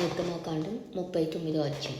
నిర్గమకాండం ముప్పై తొమ్మిదో అధ్యాయం.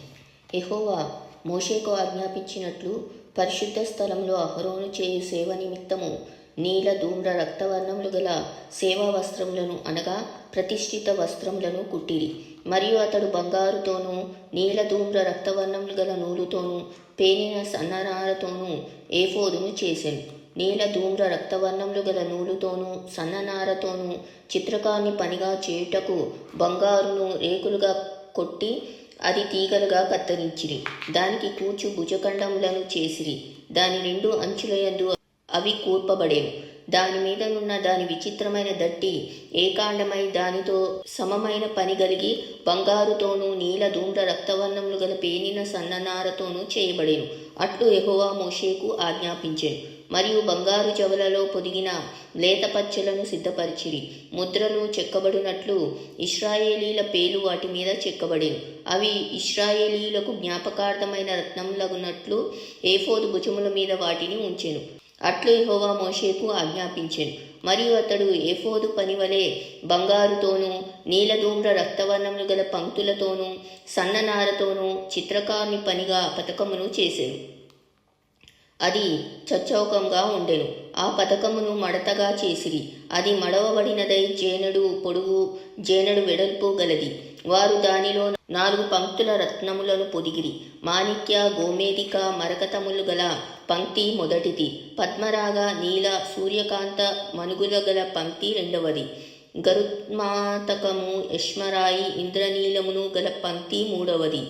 ఎహోవా మోషేకు ఆజ్ఞాపించినట్లు పరిశుద్ధ స్థలంలో అహరోను చేయు సేవ నిమిత్తము నీల ధూమ్ర రక్తవర్ణములు గల సేవా వస్త్రములను అనగా ప్రతిష్ఠిత వస్త్రములను కుట్టిరి. మరియు అతడు బంగారుతోనూ నీల ధూమ్ర రక్తవర్ణములు గల నూలుతోనూ పేనిన సన్ననారతోనూ ఏఫోదును చేశాను నీల ధూమ్ర రక్తవర్ణములు గల నూలుతోనూ సన్ననారతోనూ చిత్రకాన్ని పనిగా చేయుటకు బంగారును రేకులుగా కొట్టి అది తీగలుగా కత్తిరించిరి. దానికి కూర్చు భుజఖండములను చేసిరి. దాని రెండు అంచులయందు అవి కూర్పబడేను. దాని మీద నున్న దాని విచిత్రమైన దట్టి ఏకాండమై దానితో సమమైన పని కలిగి బంగారుతోనూ నీల ధూమ్ర రక్తవర్ణములు గల పేనిన సన్ననారతోనూ చేయబడేను. అట్లు ఎహోవా మోషేకు ఆజ్ఞాపించాను. మరియు బంగారు చెవులలో పొదిగిన లేత పచ్చలను సిద్ధపరిచిరి. ముద్రలు చెక్కబడినట్లు ఇస్రాయేలీల పేలు వాటి మీద చెక్కబడి. అవి ఇస్రాయేలీలకు జ్ఞాపకార్థమైన రత్నములగునట్లు ఏఫోదు భుజముల మీద వాటిని ఉంచెను. అట్లు హోవా మోషేకు ఆజ్ఞాపించెను. మరియు అతడు ఏఫోదు పనివలే బంగారుతోనూ నీలధూమ్ర రక్తవర్ణములు గల పంక్తులతోనూ సన్ననారతోనూ చిత్రకారుని పనిగా పథకమును చేసెను. అది చచ్చౌకంగా ఉండెను. ఆ పథకమును మడతగా చేసిరి. అది మడవబడినదై జేనడు పొడుగు జేనడు వెడల్పు గలది. వారు దానిలో నాలుగు పంక్తుల రత్నములను పొదిగిరి. మాణిక్య గోమేదిక మరకతములు గల పంక్తి మొదటిది. పద్మరాగ నీల సూర్యకాంత మనుగుల గల పంక్తి రెండవది. గరుత్మాతకము యష్మరాయి ఇంద్రనీలమును గల పంక్తి మూడవది.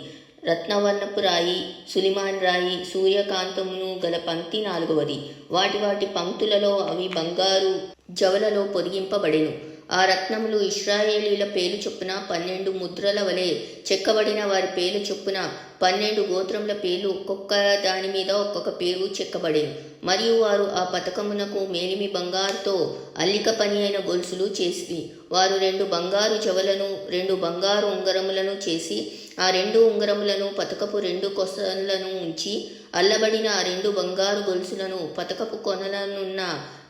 రత్నవర్ణపు రాయి సులిమాన్ రాయి సూర్యకాంతమును గల పంక్తి నాలుగవది. వాటి వాటి పంక్తులలో అవి బంగారు జవలలో పొదిగింపబడెను. ఆ రత్నములు ఇస్రాయేలీల పేలు చొప్పున పన్నెండు ముద్రల వలె చెక్కబడిన వారి పేలు చొప్పున పన్నెండు గోత్రముల పేలు ఒక్కొక్క దాని మీద ఒక్కొక్క పేరు చెక్కబడేను. మరియు వారు ఆ పథకమునకు మేలిమి బంగారుతో అల్లిక పని అయిన గొలుసులు చేసి వారు రెండు బంగారు చెవులను రెండు బంగారు ఉంగరములను చేసి ఆ రెండు ఉంగరములను పతకపు రెండు కొసలను ఉంచి అల్లబడిన ఆ రెండు బంగారు గొలుసులను పతకపు కొనలనున్న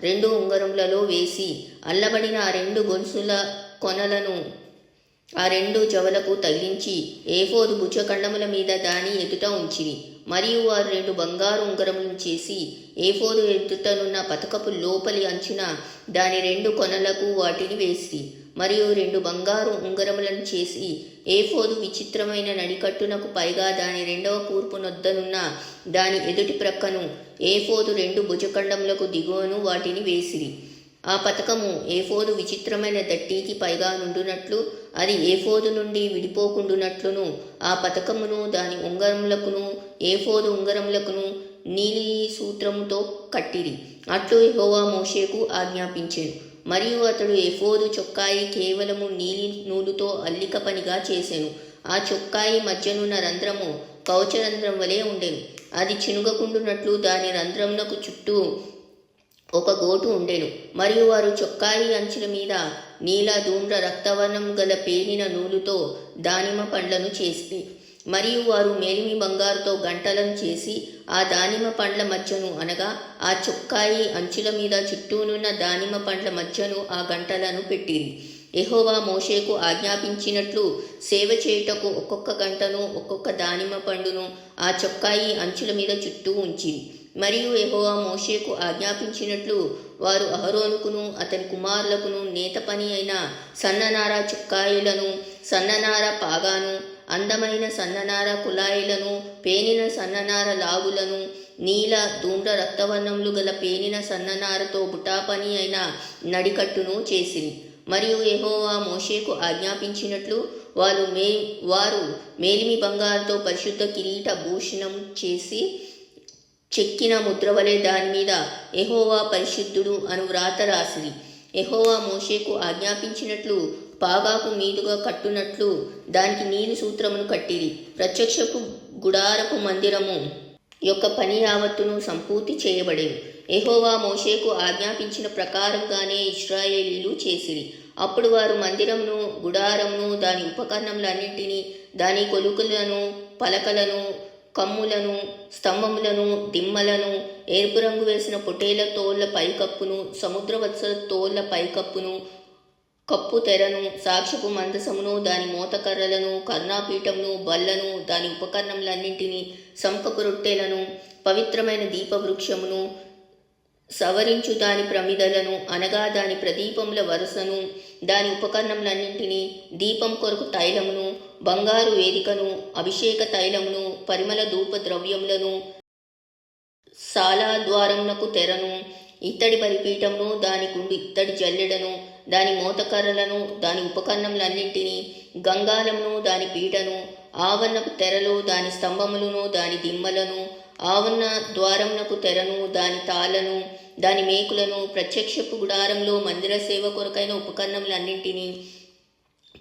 రెండు ఉంగరములలో వేసి అల్లబడిన ఆ రెండు గొలుసుల కొనలను ఆ రెండు జవలకు తగిలించి ఏఫోదు భుజఖండముల మీద దాని ఎదుట ఉంచిరి. మరియు వారు రెండు బంగారు ఉంగరములను చేసి ఏఫోదు ఎదుటనున్న పతకపు లోపలి అంచున దాని రెండు కొనలకు వాటిని వేసి మరియు రెండు బంగారు ఉంగరములను చేసి ఏఫోదు విచిత్రమైన నడికట్టునకు పైగా దాని రెండవ కూర్పు నొద్దనున్న దాని ఎదుటి ప్రక్కను ఏఫోదు రెండు భుజఖండములకు దిగువను వాటిని వేసిరి. ఆ పథకము ఏఫోదు విచిత్రమైన దట్టీకి పైగా నుండునట్లు అది ఏఫోదు నుండి విడిపోకుండునట్లును. ఆ పథకమును దాని ఉంగరములకును ఏఫోదు ఉంగరములకును నీలి సూత్రముతో కట్టిరి. అట్లు యహోవా మోషేకు ఆజ్ఞాపించెను. మరియు అతడు ఎఫోదు చొక్కాయి కేవలము నీలి నూలుతో అల్లిక పనిగా చేసెను. ఆ చొక్కాయి మధ్యనున్న రంధ్రము కవచరంధ్రం వలె ఉండేవి అది చినుగకుండునట్లు దాని రంధ్రమునకు చుట్టూ ఒక గోటు ఉండెను. మరియు వారు చొక్కాయి అంచుల మీద నీల ధూమ్ర రక్తవర్ణం గల పేనిన నూలుతో దానిమ్మ పండ్లను చేసి మరియు వారు మేలిమి బంగారుతో గంటలను చేసి ఆ దానిమ్మ పండ్ల మధ్యను అనగా ఆ చొక్కాయి అంచుల మీద చుట్టూనున్న దానిమ్మ పండ్ల మధ్యను ఆ గంటలను పెట్టిరి. ఎహోవా మోషేకు ఆజ్ఞాపించినట్లు సేవ చేయుటకు ఒక్కొక్క గంటను ఒక్కొక్క దానిమ్మ పండును ఆ చొక్కాయి అంచుల మీద చుట్టూ ఉంచిరి. మరియు ఎహోవా మోషేకు ఆజ్ఞాపించినట్లు వారు అహరోనుకును అతని కుమారులకును నేత పని అయిన సన్ననార చుక్కాయిలను సన్ననార పాగాను అందమైన సన్ననార కులాయిలను పేనిన సన్ననార లాగులను నీల ధూమ్ర రక్తవర్ణములు గల పేనిన సన్ననారతో బుటాపని అయిన నడికట్టును చేసిరి. మరియు యహోవా మోషేకు ఆజ్ఞాపించినట్లు వారు మే వారు మేలిమి బంగారుతో పరిశుద్ధ కిరీట భూషణం చేసి చెక్కిన ముద్రవలే దాని మీద ఎహోవా పరిశుద్ధుడు అను వ్రాత రాసిరి. ఎహోవా మోషేకు ఆజ్ఞాపించినట్లు పాగాకు మీదుగా కట్టునట్లు దానికి నీలి సూత్రమును కట్టిరి. ప్రత్యక్షపు గుడారపు మందిరము యొక్క పని యావత్తును సంపూర్తి చేయబడేది ఎహోవా మోషేకు ఆజ్ఞాపించిన ప్రకారంగానే ఇస్రాయేలీలు చేసిరి. అప్పుడు వారు మందిరమును గుడారమును దాని ఉపకరణములన్నింటినీ దాని కొలుకులను పలకలను కమ్ములను స్తంభములను దిమ్మలను ఎరుపు రంగు వేసిన పొటేల తోళ్ళ పైకప్పును సముద్రవత్సల తోళ్ళ పైకప్పును కప్పు తెరను సాక్షపు మందసమును దాని మోతకర్రలను కర్ణాపీఠమును బల్లను దాని ఉపకరణములన్నింటినీ సంకపు రొట్టెలను పవిత్రమైన దీపవృక్షమును సవరించు దాని ప్రమిదలను అనగా దాని ప్రదీపముల వరుసను దాని ఉపకరణములన్నింటినీ దీపం కొరకు తైలమును బంగారు వేదికను అభిషేక తైలమును పరిమళ ధూప ద్రవ్యములను సాలాద్వారమునకు తెరను ఇత్తడి బలిపీఠమును దాని కుండు ఇత్తడి జల్లెడను దాని మోతకర్రలను దాని ఉపకరణములన్నింటినీ గంగాలమును దాని పీటను ఆవరణకు తెరలు దాని స్తంభములను దాని దిమ్మలను ఆవరణ ద్వారమునకు తెరను దాని తాళ్ళను దాని మేకులను ప్రత్యక్షపు గుడారంలో మందిర సేవ కొరకైన ఉపకరణములన్నింటినీ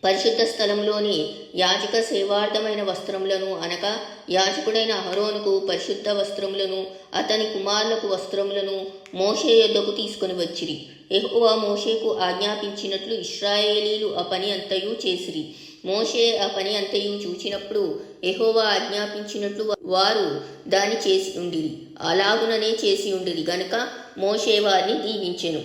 పరిశుద్ధ స్థలంలోని యాజక సేవార్థమైన వస్త్రములను అనగా యాజకుడైన అహరోనుకు పరిశుద్ధ వస్త్రములను అతని కుమారులకు వస్త్రములను మోషే యొద్దకు తీసుకొని వచ్చిరి. ఎహోవా మోషేకు ఆజ్ఞాపించినట్లు ఇస్రాయేలీలు ఆ పని అంతయు చేసిరి. మోషే ఆ పని అంతయు చూచినప్పుడు ఎహోవా ఆజ్ఞాపించినట్లు వారు దాని చేసి ఉండిరి. అలాగుననే చేసి ఉండిరి గనుక మోషే వారిని దీవించెను.